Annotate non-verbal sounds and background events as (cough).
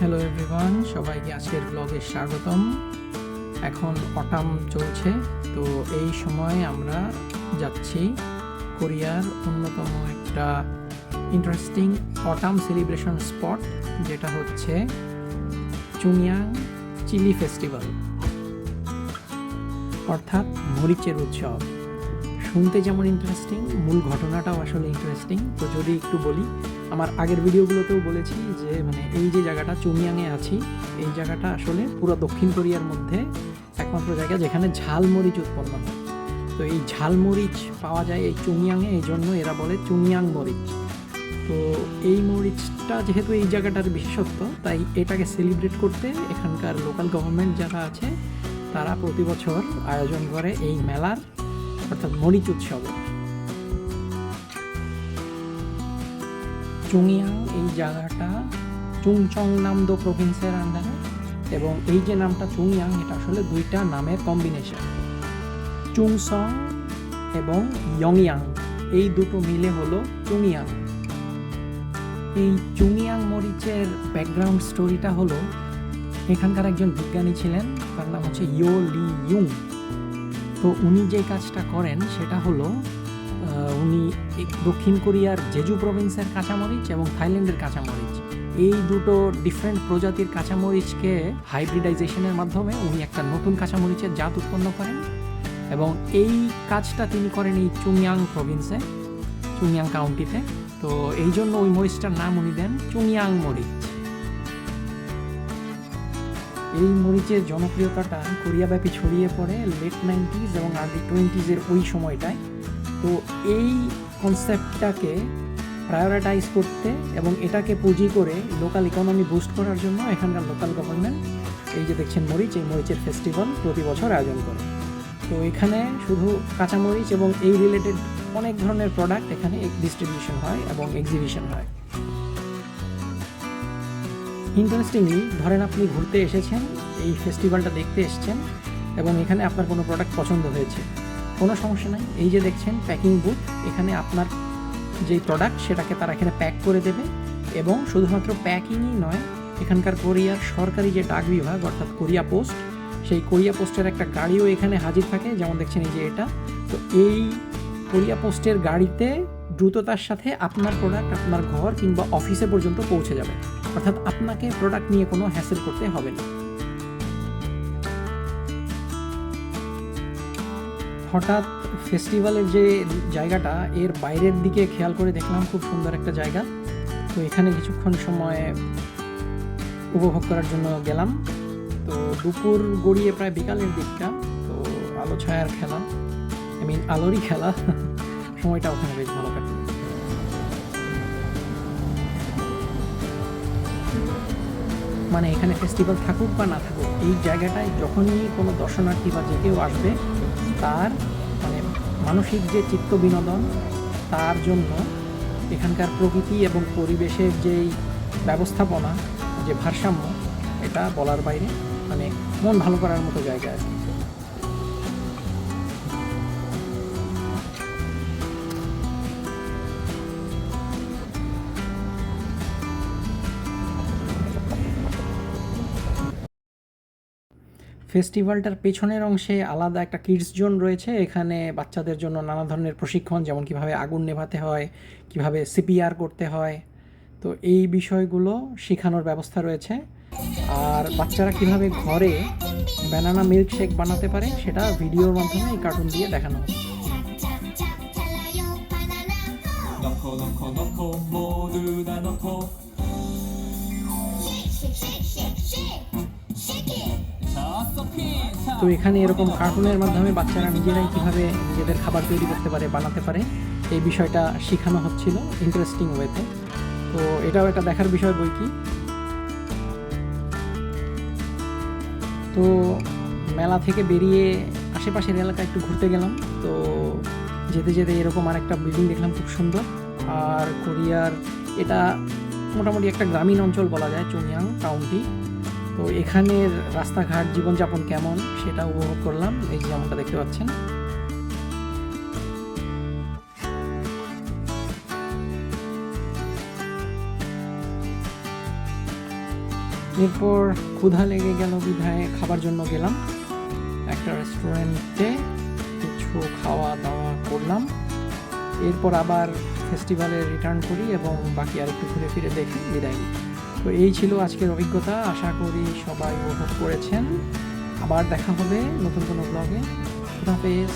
Hello everyone সবাইকে আজকের ব্লগে স্বাগতম। এখন অটাম চলছে, তো এই সময় আমরা যাচ্ছি কোরিয়ার অন্যতম একটা ইন্টারেস্টিং অটাম সেলিব্রেশন স্পট যেটা হচ্ছে চুংয়াং চিলি ফেস্টিভ্যাল অর্থাৎ মরিচের উৎসব। শুনতে যেমন ইন্টারেস্টিং মূল ঘটনাটাও আসলে ইন্টারেস্টিং তো যদি একটু বলি আমার আগের ভিডিওগুলোতেও বলেছি যে মানে এই যে জায়গাটা চুমিয়াংয়ে আছি, এই জায়গাটা আসলে পুরো দক্ষিণ কোরিয়ার মধ্যে একমাত্র জায়গা যেখানে ঝালমরিচ উৎপন্ন হয়। তো এই ঝালমরিচ পাওয়া যায় এই চুমিয়াংয়ে এই জন্য এরা বলে চুমিয়াং মরিচ। তো এই মরিচটা যেহেতু এই জায়গাটার বিশেষত্ব, তাই এটাকে সেলিব্রেট করতে এখানকার লোকাল গভর্নমেন্ট যারা আছে, তারা প্রতি বছর আয়োজন করে এই মেলার, অর্থাৎ মরিচ উৎসবের চুংয়াং এই জায়গাটা চুংচং নামদো প্রভিন্সের আন্ডারে এবং এই যে নামটা চুংয়াং এটা আসলে দুইটা নামের কম্বিনেশন চুংসং এবং ইয়ংয়াং এই দুটো মিলে হলো চুংয়াং এই চুংয়াং মরিচের ব্যাকগ্রাউন্ড স্টোরিটা হলো, এখানকার একজন বিজ্ঞানী ছিলেন, তার নাম হচ্ছে ইয়ো লি ইউং তো উনি যে কাজটা করেন, সেটা হলো উনি দক্ষিণ কোরিয়ার জেজু প্রভিন্সের কাঁচামরিচ এবং থাইল্যান্ডের কাঁচামরিচ। এই দুটো ডিফারেন্ট প্রজাতির কাঁচামরিচকে হাইব্রিডাইজেশনের মাধ্যমে উনি একটা নতুন কাঁচামরিচের জাত উৎপন্ন করেন এবং এই কাজটা তিনি করেন এই চুংয়াং প্রভিন্সে চুংয়াং কাউন্টিতে তো এই জন্য ওই মরিচটার নাম উনি দেন চুংয়াং মরিচ। এই মরিচের জনপ্রিয়তাটা কোরিয়াব্যাপী ছড়িয়ে পড়ে লেট নাইনটিজ এবং আর্লি টোয়েন্টিজের ওই সময়টায়। তো এই কনসেপ্টটাকে প্রায়োরিটাইজ করতে এবং এটাকে পুঁজি করে লোকাল ইকোনমি বুস্ট করার জন্য এখানকার লোকাল গভর্নমেন্ট এই যে দেখছেন মরিচ, এই মরিচের ফেস্টিভ্যাল প্রতি বছর আয়োজন করে। তো এখানে শুধু কাঁচামরিচ এবং এই রিলেটেড অনেক ধরনের প্রোডাক্ট এখানে ডিস্ট্রিবিউশন হয় এবং এক্সিবিশন হয়। ইন্টারেস্টিংলি ধরেন আপনি ঘুরতে এসেছেন, এই ফেস্টিভ্যালটা দেখতে এসেছেন এবং এখানে আপনার কোনো প্রোডাক্ট পছন্দ হয়েছে। কোনো সমস্যা নাই। এই যে দেখছেন প্যাকিং বুথ এখানে আপনার যেই প্রোডাক্ট সেটাকে তারা এখানে প্যাক করে দেবে এবং শুধুমাত্র প্যাকিংই নয়, এখানকার কোরিয়ার সরকারি যে ডাক বিভাগ, অর্থাৎ কোরিয়া পোস্ট, সেই কোরিয়া পোস্টের একটা গাড়িও এখানে হাজির থাকে। যেমন দেখছেন এই যে এটা। তো এই কোরিয়া পোস্টের গাড়িতে দ্রুততার সাথে আপনার প্রোডাক্ট আপনার ঘর কিংবা অফিসে পর্যন্ত পৌঁছে যাবে। অর্থাৎ আপনাকে প্রোডাক্ট নিয়ে কোনো হ্যাসেল করতে হবে না। হঠাৎ ফেস্টিভ্যালের যে জায়গাটা, এর বাইরের দিকে খেয়াল করে দেখলাম খুব সুন্দর একটা জায়গা। তো এখানে কিছুক্ষণ সময় উপভোগ করার জন্য গেলাম। তো দুপুর গড়িয়ে প্রায় বিকালের দিকটা, তো আলো ছায়ার খেলা। আই মিন আলোরই খেলা। (laughs) সময়টা ওখানে বেশ ভালো কাটে। মানে এখানে ফেস্টিভ্যাল থাকুক বা না থাকুক, এই জায়গাটায় যখনই কোনো দর্শনার্থী বা যে কেউ আসবে তার মানে মানসিক যে চিত্ত বিনোদন, তার জন্য এখানকার প্রকৃতি এবং পরিবেশের যেই ব্যবস্থাপনা, যে ভারসাম্য, এটা বলার বাইরে মানে মন ভালো করার মতো জায়গা আর ফেস্টিভ্যালটার পেছনের অংশে আলাদা একটা কিডস জোন রয়েছে এখানে বাচ্চাদের জন্য নানা ধরনের প্রশিক্ষণ যেমন কিভাবে আগুন নেভাতে হয় কিভাবে সিপিআর করতে হয় তো এই বিষয়গুলো শেখানোর ব্যবস্থা রয়েছে আর বাচ্চারা কিভাবে ঘরে ব্যানানা মিল্ক শেক বানাতে পারে সেটা ভিডিওর মাধ্যমে এই কার্টুন দিয়ে দেখানো হচ্ছে 넣고 넣고 넣고 모두 다 넣고 তো এখানে এরকম কার্টুনের মাধ্যমে বাচ্চারা নিজেরাই কীভাবে নিজেদের খাবার তৈরি করতে পারে, বানাতে পারে, এই বিষয়টা শেখানো হচ্ছিল ইন্টারেস্টিং ওয়েতে তো। এটাও একটা দেখার বিষয় বই কি? তো মেলা থেকে বেরিয়ে আশেপাশের এলাকায় একটু ঘুরতে গেলাম। তো যেতে যেতে এরকম আরেকটা বিল্ডিং দেখলাম খুব সুন্দর। আর কোরিয়ার এটা মোটামুটি একটা গ্রামীণ অঞ্চল বলা যায় চুংয়াং কাউন্টি তো এখানের রাস্তাঘাট জীবনযাপন কেমন সেটা উপভোগ করলাম, এই যেমনটা দেখতে পাচ্ছেন। এরপর ক্ষুধা লেগে গেল বিধায় খাবার জন্য গেলাম। একটা রেস্টুরেন্টে কিছু খাওয়া দাওয়া করলাম। এরপর আবার ফেস্টিভ্যালে রিটার্ন করি এবং বাকি আর একটু ঘুরে ফিরে দেখি, বিদায় নিই। তো এই ছিল আজকের অভিজ্ঞতা। আশা করি সবাই উপভোগ করেছেন। আবার দেখা হবে নতুন কোনো ব্লগে খুদাফেজ